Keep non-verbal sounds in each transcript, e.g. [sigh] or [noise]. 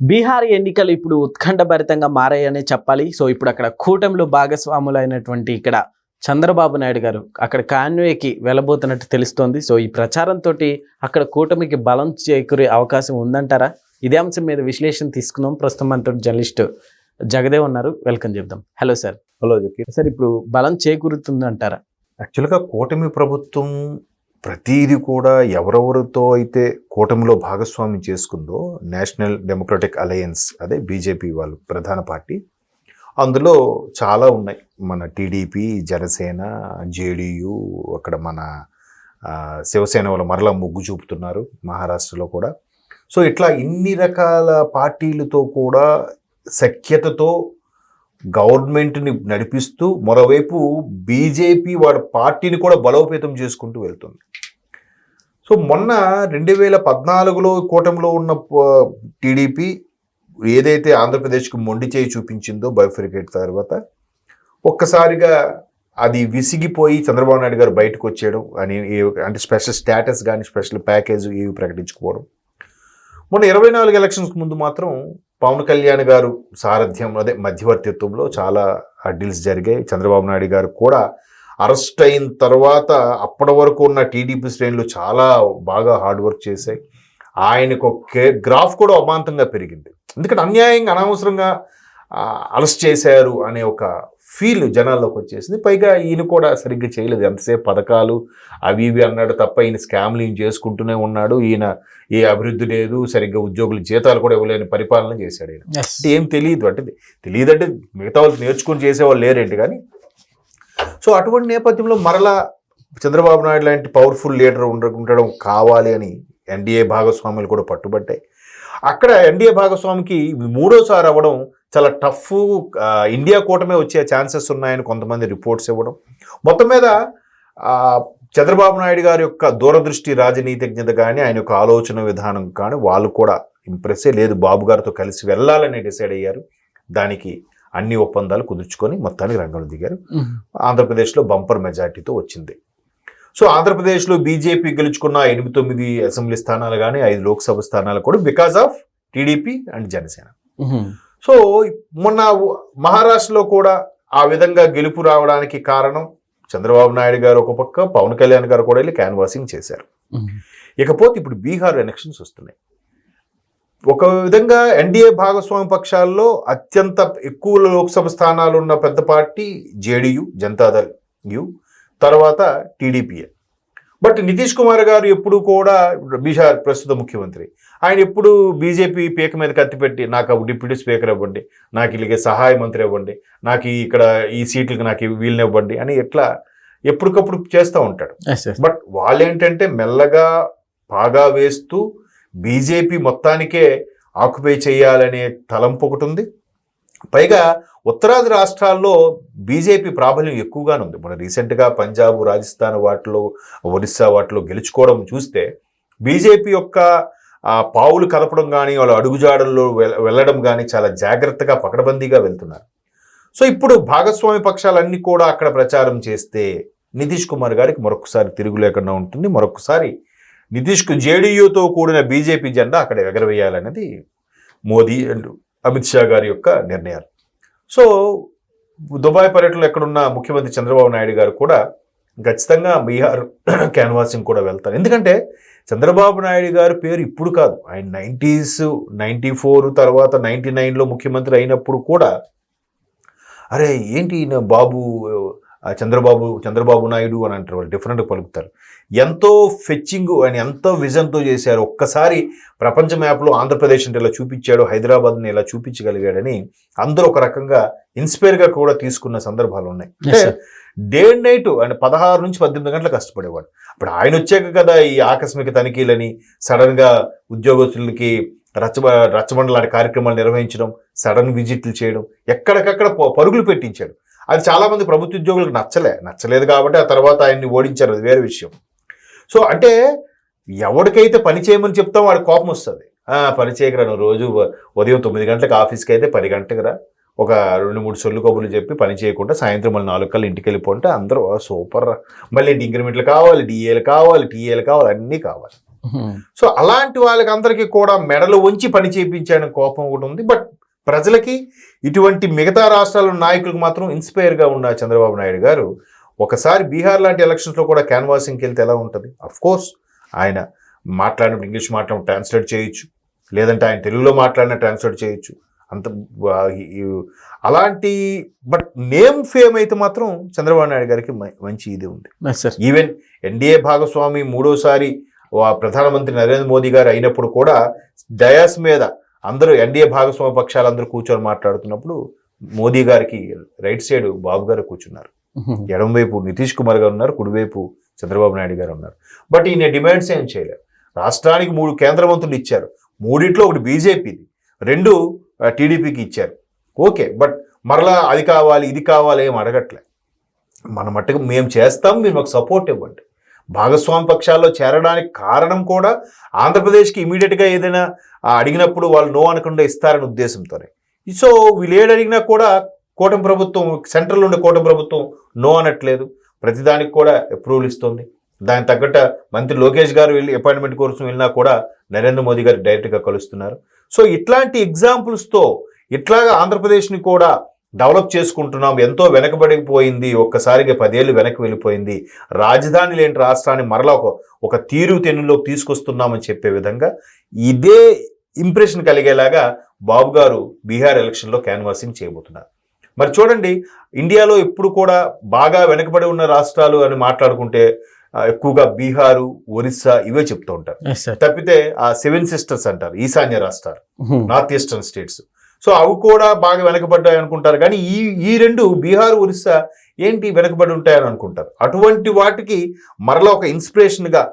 బీహార్ ఎన్నికలు ఇప్పుడు ఉత్కంఠభరితంగా మారాయనే చెప్పాలి. సో ఇప్పుడు అక్కడ కూటమిలో భాగస్వాములు అయినటువంటి ఇక్కడ చంద్రబాబు నాయుడు గారు అక్కడ కాన్వేకి వెళ్ళబోతున్నట్టు తెలుస్తోంది. సో ఈ ప్రచారంతో అక్కడ కూటమికి బలం చేకూరే అవకాశం ఉందంటారా? ఇదే అంశం మీద విశ్లేషణ తీసుకుందాం. ప్రస్తుతం మనతో జర్నలిస్ట్ జగదేవ్ ఉన్నారు. వెల్కమ్ చెప్దాం. Hello sir. హలో సార్ ఇప్పుడు బలం చేకూరుతుందంటారా? యాక్చువల్గా కూటమి ప్రభుత్వం ప్రతీది కూడా ఎవరెవరితో అయితే కూటమిలో భాగస్వామ్యం చేసుకుందో నేషనల్ డెమోక్రటిక్ అలయన్స్ అదే బీజేపీ వాళ్ళు ప్రధాన పార్టీ అందులో చాలా ఉన్నాయి. మన టీడీపీ జనసేన జేడీయూ అక్కడ మన శివసేన వాళ్ళు మరలా మొగ్గు చూపుతున్నారు మహారాష్ట్రలో కూడా. సో ఇట్లా ఇన్ని రకాల పార్టీలతో కూడా సఖ్యతతో గవర్నమెంట్ని నడిపిస్తూ మరోవైపు బీజేపీ వాడి పార్టీని కూడా బలోపేతం చేసుకుంటూ వెళ్తుంది. సో మొన్న రెండు వేల పద్నాలుగులో కూటమిలో ఉన్న టీడీపీ ఏదైతే ఆంధ్రప్రదేశ్కి మొండి చేయి చూపించిందో బయోఫ్రికేట్ తర్వాత ఒక్కసారిగా అది విసిగిపోయి చంద్రబాబు నాయుడు గారు బయటకు వచ్చేయడం అని అంటే స్పెషల్ స్టేటస్ కానీ స్పెషల్ ప్యాకేజ్ ఇవి ప్రకటించుకోవడం మొన్న ఇరవై నాలుగు ఎలక్షన్స్కి ముందు మాత్రం పవన్ కళ్యాణ్ గారు సారథ్యం అదే మధ్యవర్తిత్వంలో చాలా డీల్స్ జరిగాయి. చంద్రబాబు నాయుడు గారు కూడా అరెస్ట్ అయిన తర్వాత అప్పటి వరకు ఉన్న టీడీపీ శ్రేణులు చాలా బాగా హార్డ్ వర్క్ చేశాయి. ఆయనకు ఒక గ్రాఫ్ కూడా అమాంతంగా పెరిగింది. ఎందుకంటే అన్యాయంగా అనవసరంగా అరెస్ట్ చేశారు అనే ఒక ఫీల్ జనాల్లోకి వచ్చేసింది. పైగా ఈయన కూడా సరిగ్గా చేయలేదు. ఎంతసేపు పథకాలు అవి ఇవి అన్నాడు తప్ప ఈయన స్కామ్లు ఈయన చేసుకుంటూనే ఉన్నాడు. ఈయన ఏ అభివృద్ధి లేదు సరిగ్గా ఉద్యోగులు జీతాలు కూడా ఇవ్వలేని పరిపాలన చేశాడు ఈయన. అంటే ఏం తెలియదు అంటే తెలియదు అంటే మిగతా వాళ్ళు నేర్చుకుని చేసేవాళ్ళు లేరేంటి కానీ. సో అటువంటి నేపథ్యంలో మరలా చంద్రబాబు నాయుడు లాంటి పవర్ఫుల్ లీడర్ ఉండ ఉండడం కావాలి అని ఎన్డీఏ భాగస్వాములు కూడా పట్టుబట్టాయి. అక్కడ ఎన్డీఏ భాగస్వామికి మూడోసారి అవ్వడం చాలా టఫ్ ఇండియా కూటమే వచ్చే ఛాన్సెస్ ఉన్నాయని కొంతమంది రిపోర్ట్స్ ఇవ్వడం. మొత్తం మీద చంద్రబాబు నాయుడు గారి యొక్క దూరదృష్టి రాజనీతిజ్ఞత కానీ ఆయన యొక్క ఆలోచన విధానం కానీ వాళ్ళు కూడా ఇంప్రెస్సే లేదు. బాబు గారితో కలిసి వెళ్ళాలని డిసైడ్ అయ్యారు. దానికి అన్ని ఒప్పందాలు కుదుర్చుకొని మొత్తానికి రంగంలో దిగారు. ఆంధ్రప్రదేశ్లో బంపర్ మెజార్టీతో వచ్చింది. సో ఆంధ్రప్రదేశ్లో బీజేపీ గెలుచుకున్న ఎనిమిది తొమ్మిది అసెంబ్లీ స్థానాలు కానీ ఐదు లోక్సభ స్థానాలు కూడా because of TDP and Janasena. So మొన్న మహారాష్ట్రలో కూడా ఆ విధంగా గెలుపు రావడానికి కారణం చంద్రబాబు నాయుడు గారు ఒక పక్క పవన్ కళ్యాణ్ గారు కూడా వెళ్ళి క్యాన్వాసింగ్ చేశారు. ఇకపోతే ఇప్పుడు బీహార్ ఎలక్షన్స్ వస్తున్నాయి. ఒక విధంగా ఎన్డీఏ భాగస్వామి పక్షాల్లో అత్యంత ఎక్కువ లోక్సభ స్థానాలు ఉన్న పెద్ద పార్టీ జేడీయూ జనతాదళ్ యు తర్వాత టీడీపీఏ బట్ నితీష్ కుమార్ గారు ఎప్పుడు కూడా బీహార్ ప్రస్తుత ముఖ్యమంత్రి. ఆయన ఎప్పుడు బీజేపీ పీక మీద కత్తిపెట్టి నాకు డిప్యూటీ స్పీకర్ ఇవ్వండి నాకు ఇలాగే సహాయ మంత్రి ఇవ్వండి నాకు ఇక్కడ ఈ సీట్లకు నాకు వీళ్ళని ఇవ్వండి అని ఎట్లా ఎప్పటికప్పుడు చేస్తూ ఉంటాడు. బట్ వాళ్ళు ఏంటంటే మెల్లగా పాగా వేస్తూ బీజేపీ మొత్తానికే ఆక్యుపై చేయాలనే తలంపు ఒకటి ఉంది. పైగా ఉత్తరాది రాష్ట్రాల్లో బీజేపీ ప్రాబల్యం ఎక్కువగానే ఉంది. మన రీసెంట్గా పంజాబ్ రాజస్థాన్ వాటిలో ఒరిస్సా వాటిలో గెలుచుకోవడం చూస్తే బీజేపీ యొక్క పావులు కలపడం కానీ వాళ్ళ అడుగుజాడల్లో వెళ్ళడం కానీ చాలా జాగ్రత్తగా పకడబందీగా వెళ్తున్నారు. సో ఇప్పుడు భాగస్వామి పక్షాలన్నీ కూడా అక్కడ ప్రచారం చేస్తే నితీష్ కుమార్ గారికి మరొకసారి తిరుగు లేకుండా ఉంటుంది. మరొకసారి నితీష్కు జేడీయూతో కూడిన బీజేపీ జెండా అక్కడ ఎగరవేయాలనేది మోదీ అండ్ అమిత్ షా గారి యొక్క నిర్ణయాలు. సో దుబాయ్ పర్యటనలో ఎక్కడున్న ముఖ్యమంత్రి చంద్రబాబు నాయుడు గారు కూడా ఖచ్చితంగా బీహార్ [clears throat] క్యాన్వాసింగ్ కూడా వెళ్తారు. ఎందుకంటే చంద్రబాబు నాయుడు గారి పేరు ఇప్పుడు కాదు. ఆయన నైంటీస్ నైంటీ ఫోర్ తర్వాత నైంటీ నైన్లో ముఖ్యమంత్రి అయినప్పుడు కూడా అరే ఏంటి బాబు చంద్రబాబు చంద్రబాబు నాయుడు అని అంటారు వాళ్ళు డిఫరెంట్గా పలుకుతారు. ఎంతో ఫెచ్చింగ్ ఆయన ఎంతో విజన్తో చేశారు. ఒక్కసారి ప్రపంచ మ్యాప్లో ఆంధ్రప్రదేశ్ అంటే ఇలా చూపించాడు హైదరాబాద్ని ఇలా చూపించగలిగాడని అందరూ ఒక రకంగా ఇన్స్పైర్గా కూడా తీసుకున్న సందర్భాలు ఉన్నాయి. డే అండ్ నైట్ ఆయన పదహారు నుంచి పద్దెనిమిది గంటలు కష్టపడేవాడు. అప్పుడు ఆయన వచ్చాక కదా ఈ ఆకస్మిక తనిఖీలని సడన్గా ఉద్యోగస్తులకి రచ్చ రచ్చబండ లాంటి కార్యక్రమాలు నిర్వహించడం సడన్ విజిట్లు చేయడం ఎక్కడికక్కడ పరుగులు పెట్టించాడు. అది చాలామంది ప్రభుత్వ ఉద్యోగులకు నచ్చలే. నచ్చలేదు కాబట్టి ఆ తర్వాత ఆయన్ని ఓడించారు. అది వేరే విషయం. సో అంటే ఎవరికైతే పని చేయమని చెప్తాం వాడి కోపం వస్తుంది. "ఆ, పని చేయకరా నువ్వు రోజు ఉదయం తొమ్మిది గంటలకు ఆఫీస్కి అయితే పది గంటలకు రా ఒక రెండు మూడు సొల్లు కబుర్లు చెప్పి పని చేయకుండా సాయంత్రం మళ్ళీ నాలుగు కల్లా ఇంటికి వెళ్ళిపోంటే అందరూ "ఆ, సూపర్ మళ్ళీ ఇంక్రిమెంట్లు కావాలి? డిఏలు కావాలి? టీఏలు కావాలి? అన్నీ కావాలి. సో అలాంటి వాళ్ళకి అందరికీ కూడా మెడలు వంచి పని చేయించాడని కోపం ఒకటి ఉంది. బట్ ప్రజలకి ఇటువంటి మిగతా రాష్ట్రాల నాయకులకు మాత్రం ఇన్స్పైర్గా ఉన్న చంద్రబాబు నాయుడు గారు ఒకసారి బీహార్ లాంటి ఎలక్షన్స్లో కూడా క్యాన్వాసింగ్కి వెళ్తే ఎలా ఉంటుంది? కోర్స్ ఆయన మాట్లాడినప్పుడు ఇంగ్లీష్ మాట్లాడిన ట్రాన్స్లేట్ చేయొచ్చు. లేదంటే ఆయన తెలుగులో మాట్లాడిన ట్రాన్స్లేట్ చేయొచ్చు. అంత అలాంటి బట్ నేమ్ ఫేమ్ అయితే మాత్రం చంద్రబాబు నాయుడు గారికి మంచి ఇది ఉంది. సార్ ఈవెన్ ఎన్డీఏ భాగస్వామి మూడోసారి ప్రధానమంత్రి నరేంద్ర మోదీ గారు అయినప్పుడు కూడా డయాస్ మీద అందరూ ఎన్డీఏ భాగస్వామి పక్షాలు అందరూ కూర్చొని మాట్లాడుతున్నప్పుడు మోదీ గారికి రైట్ సైడ్ బాబు గారు కూర్చున్నారు. ఎడమవైపు నితీష్ కుమార్ గారు ఉన్నారు కుడివైపు చంద్రబాబు నాయుడు గారు ఉన్నారు. బట్ ఈయన డిమాండ్స్ ఏం చేయలేరు రాష్ట్రానికి మూడు కేంద్ర మంత్రులు ఇచ్చారు. మూడిట్లో ఒకటి బీజేపీది రెండు టీడీపీకి ఇచ్చారు. ఓకే బట్ మరలా అది కావాలి ఇది కావాలి ఏం అడగట్లే. మన మట్టుకు మేము చేస్తాం మీరు మాకు సపోర్ట్ ఇవ్వండి. భాగస్వామి పక్షాల్లో చేరడానికి కారణం కూడా ఆంధ్రప్రదేశ్కి ఇమీడియట్గా ఏదైనా అడిగినప్పుడు వాళ్ళు నో అనకుండా ఇస్తారనే ఉద్దేశంతోనే. సో వీళ్ళు ఏడు అడిగినా కూడా కూటమి ప్రభుత్వం సెంట్రల్ ఉండే కూటమి ప్రభుత్వం నో అనట్లేదు. ప్రతిదానికి కూడా అప్రూవల్ ఇస్తుంది. దానికి తగ్గట్ట మంత్రి లోకేష్ గారు వెళ్ళి అపాయింట్మెంట్ కోసం వెళ్ళినా కూడా నరేంద్ర మోదీ గారు డైరెక్ట్గా కలుస్తున్నారు. సో ఇట్లాంటి ఎగ్జాంపుల్స్తో ఇట్లాగా ఆంధ్రప్రదేశ్ని కూడా డెవలప్ చేసుకుంటున్నాం ఎంతో వెనకబడిపోయింది ఒక్కసారిగా పదేళ్ళు వెనక్కి వెళ్ళిపోయింది. రాజధాని లేని రాష్ట్రాన్ని మరలా ఒక ఒక తీరు తెన్నులోకి తీసుకొస్తున్నామని చెప్పే విధంగా ఇదే ఇంప్రెషన్ కలిగేలాగా బాబు గారు బీహార్ ఎలక్షన్లో క్యాన్వాసింగ్ చేయబోతున్నారు. మరి చూడండి ఇండియాలో ఎప్పుడు కూడా బాగా వెనకబడి ఉన్న రాష్ట్రాలు అని మాట్లాడుకుంటే ఎక్కువగా బీహారు ఒరిస్సా ఇవే చెప్తూ ఉంటారు. తప్పితే ఆ సెవెన్ సిస్టర్స్ అంటారు ఈశాన్య రాష్ట్రాలు నార్త్ ఈస్టర్న్ స్టేట్స్. సో అవి కూడా బాగా వెనకబడ్డాయి అనుకుంటారు. కానీ ఈ ఈ రెండు బీహార్ ఒరిస్సా ఏంటి వెనకబడి ఉంటాయని అనుకుంటారు. అటువంటి వాటికి మరలా ఒక ఇన్స్పిరేషన్గా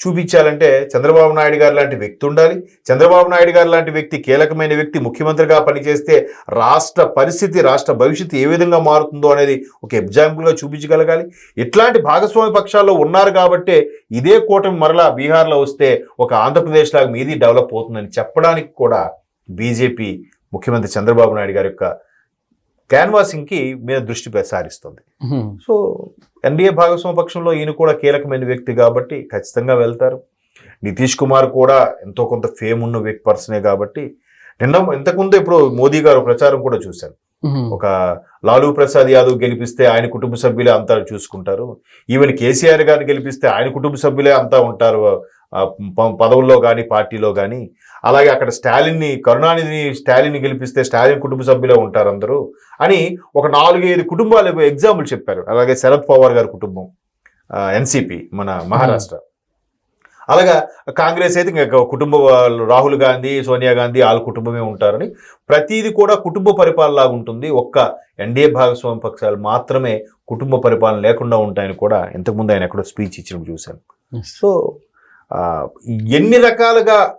చూపించాలంటే చంద్రబాబు నాయుడు గారు లాంటి వ్యక్తి ఉండాలి. చంద్రబాబు నాయుడు గారు లాంటి వ్యక్తి కీలకమైన వ్యక్తి ముఖ్యమంత్రిగా పనిచేస్తే రాష్ట్ర పరిస్థితి రాష్ట్ర భవిష్యత్తు ఏ విధంగా మారుతుందో అనేది ఒక ఎగ్జాంపుల్గా చూపించగలగాలి. ఇట్లాంటి భాగస్వామి పక్షాల్లో ఉన్నారు కాబట్టే ఇదే కూటమి మరలా బీహార్లో వస్తే ఒక ఆంధ్రప్రదేశ్ లాగా మీది డెవలప్ అవుతుందని చెప్పడానికి కూడా బీజేపీ ముఖ్యమంత్రి చంద్రబాబు నాయుడు గారి యొక్క క్యాన్వాసింగ్కి మీద దృష్టి సారిస్తుంది సో ఎన్డీఏ భాగస్వామి పక్షంలో ఈయన కూడా కీలకమైన వ్యక్తి కాబట్టి ఖచ్చితంగా వెళ్తారు. నితీష్ కుమార్ కూడా ఎంతో కొంత ఫేమ్ ఉన్న వ్యక్తి పర్సనే కాబట్టి నిన్న ఇంతకుముందు ఇప్పుడు మోదీ గారు ప్రచారం కూడా చూశాను ఒక లాలూ ప్రసాద్ యాదవ్ గెలిపిస్తే ఆయన కుటుంబ సభ్యులే అంతా చూసుకుంటారు. ఈవెన్ కేసీఆర్ గారిని గెలిపిస్తే ఆయన కుటుంబ సభ్యులే అంతా ఉంటారు. పదవుల్లో కానీ పార్టీలో కానీ అలాగే అక్కడ స్టాలిన్ని కరుణానిధిని స్టాలిన్ని గెలిపిస్తే స్టాలిన్ కుటుంబ సభ్యులే ఉంటారు అందరూ అని ఒక నాలుగైదు కుటుంబాలు ఎగ్జాంపుల్ చెప్పారు. అలాగే శరద్ పవార్ గారి కుటుంబం ఎన్సిపి మన మహారాష్ట్ర. అలాగా కాంగ్రెస్ అయితే ఇంకా కుటుంబ వాళ్ళు రాహుల్ గాంధీ సోనియా గాంధీ వాళ్ళ కుటుంబమే ఉంటారని ప్రతిదీ కూడా కుటుంబ పరిపాలన లాగా ఉంటుంది. ఒక్క ఎన్డీఏ భాగస్వామి పక్షాలు మాత్రమే కుటుంబ పరిపాలన లేకుండా ఉంటాయని కూడా ఇంతకుముందు ఆయన ఎక్కడో స్పీచ్ ఇచ్చినప్పుడు చూశాను. సో ఆ, ఎన్ని రకాలుగా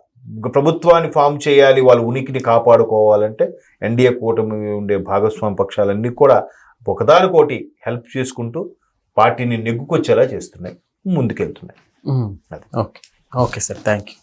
ప్రభుత్వాన్ని ఫామ్ చేయాలి వాళ్ళ ఉనికిని కాపాడుకోవాలంటే ఎన్డీఏ కూటమి ఉండే భాగస్వామి పక్షాలన్నీ కూడా ఒకదానికోటి హెల్ప్ చేసుకుంటూ పార్టీని నెగ్గుకొచ్చేలా చేస్తున్నాయి ముందుకెళ్తున్నాయి. Okay. Okay sir. Thank you